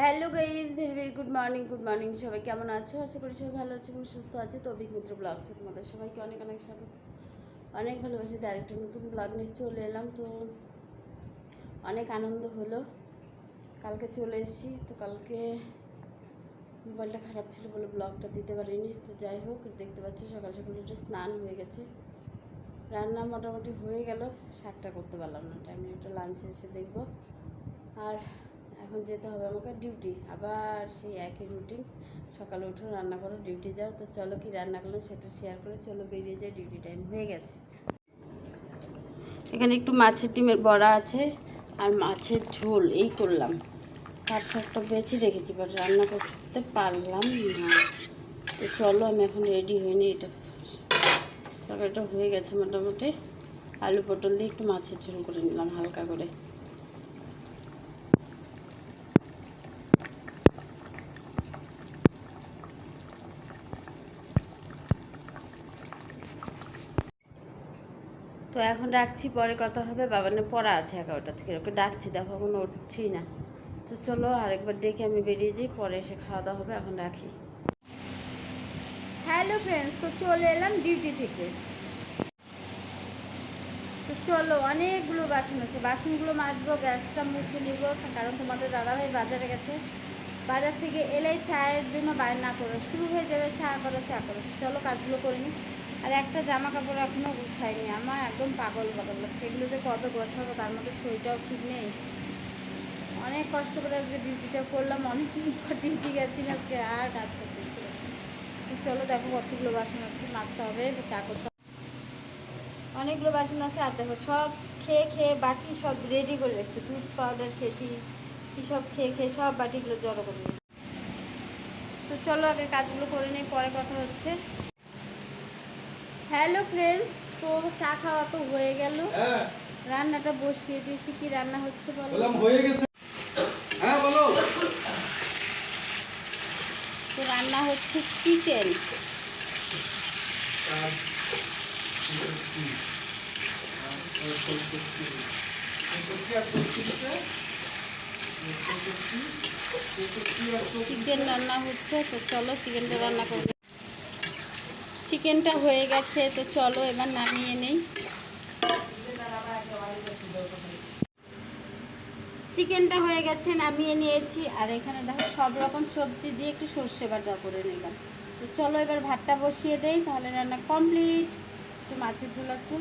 Hello guys very very good morning good morning সবাই কেমন আছো? আশা করি সবাই ভালো আছে এবং সুস্থ আছে। তো অভিক মিত্র ব্লগসে তোমাদের সবাইকে অনেক অনেক স্বাগত। অনেক ভালোবাসি তার একটা নতুন ব্লগ নিয়ে চলে এলাম। তো অনেক আনন্দ হলো। কালকে চলে এসেছি, তো কালকে মোবাইলটা খারাপ ছিল বলে ব্লগটা দিতে পারিনি। তো যাই হোক, দেখতে পাচ্ছি সকাল সকাল উঠে স্নান হয়ে গেছে। রান্না মোটামুটি হয়ে গেল শাকটা করতে পারলাম না। টাইমে একটু লাঞ্চে এসে দেখব। আর এখন যেতে হবে আমাকে ডিউটি আবার সেই একই রুটিন সকালে উঠো রান্না করো ডিউটি যাও। তো চলো কি রান্না করলাম সেটা শেয়ার করে চলো বেরিয়ে যাই ডিউটি টাইম হয়ে গেছে। এখানে একটু মাছের ডিমের বড়া আছে আর মাছের ঝোল, এই করলাম। তার শাকটা বেছে রেখেছি বাট রান্না করতে পারলাম না। তো চলো আমি এখন রেডি হইনি এটা তরকারিটা হয়ে গেছে মোটামুটি। আলু পটল দিয়ে একটু মাছের ঝোল করে নিলাম হালকা করে। তো এখন ডাকছি পরে কথা হবে। বাবানে পড়া আছে এগারোটা থেকে। ওকে ডাকছি, দেখো এখন উঠছি না। তো চলো, আরেকবার ডেকে আমি বেরিয়ে যাই, পরে এসে খাওয়া দাওয়া হবে, এখন রাখি। হ্যালো ফ্রেন্ডস তো চলে এলাম ডিউটি থেকে। তো চলো, অনেকগুলো বাসন আছে। বাসনগুলো মাজবো, গ্যাসটা মুছে নিব। কারণ তোমাদের দাদাভাই বাজারে গেছে। বাজার থেকে এলেই চায়ের জন্য বায়না করে। শুরু হয়ে যাবে, চা করো চা করো। চলো, কাজগুলো করে নিই আর একটা জামা কাপড় এখনও গুছাইনি, আমার একদম পাগল পাগল লাগছে। এগুলো যে কবে গোছাবো তার মধ্যে শরীরটাও ঠিক নেই। অনেক কষ্ট করে আজকে ডিউটিটা করলাম, অনেক ডিউটি গেছি না, আজকে আর কাজ করতে চলো দেখো কতগুলো বাসন আছে নাচতে হবে চা করতে অনেকগুলো বাসন আছে, আর দেখো সব খেয়ে খেয়ে বাটি সব রেডি করে রেখেছে। দুধ পাউডার খেয়েছি, কি সব খেয়ে খেয়ে সব বাটিগুলো জড়ো করে তো চলো আগে কাজগুলো করে নিই, পরে কথা হচ্ছে। হ্যালো ফ্রেন্ডস তো চা খাওয়া তো হয়ে গেল। হ্যাঁ। রান্নাটা বসিয়ে দিয়েছি। কি রান্না হচ্ছে বলো? বললাম হয়ে গেছে। হ্যাঁ বলো। তো রান্না হচ্ছে চিকেন। চিকেন রান্না হচ্ছে। তো চলো চিকেনটা রান্না করবে চিকেনটা হয়ে গেছে, তো চলো এবার নামিয়ে নেই। চিকেনটা হয়ে গেছে, নামিয়ে নিয়েছি। আর এখানে দেখো, সব রকম সবজি দিয়ে একটু সর্ষে বাটা করে নিলাম। তো চলো এবার ভাতটা বসিয়ে দেই, তাহলে রান্না কমপ্লিট একটু মাছের ঝোল আছে।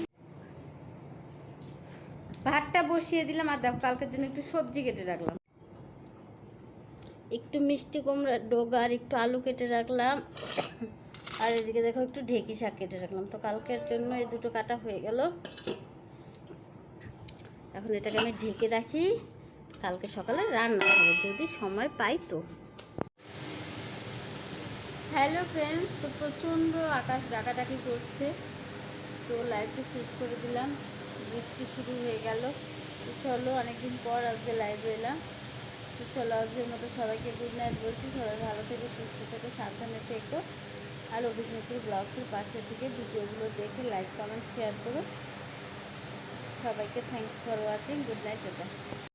ভাতটা বসিয়ে দিলাম, আর দেখো, কালকের জন্য একটু সবজি কেটে রাখলাম। একটু মিষ্টি কুমড়া আর একটু আলু কেটে রাখলাম। আর এদিকে দেখো একটু ঢেকি শাক কেটে রাখলাম। তো কালকের জন্য এই দুটো কাটা হয়ে গেল। এখন এটাকে আমি ঢেকে রাখি। কালকে সকালে রান্না হবে যদি সময় পাই তো। হ্যালো ফ্রেন্ডস তো প্রচণ্ড আকাশ ডাকাডাকি করছে। তো লাইভটা শেষ করে দিলাম। বৃষ্টি শুরু হয়ে গেল। তো চলো, অনেকদিন পর আজকে লাইভে এলাম। তো চলো, আজকের মতো সবাইকে গুড নাইট বলছি। সবাই ভালো থেকে, সুস্থ থেকে, সাবধানে থেকো। আর অভিনেত্রী ব্লগসের পাশে থেকে ভিডিওগুলো দেখে লাইক কমেন্ট শেয়ার করুন। সবাইকে thanks for watching good night এটা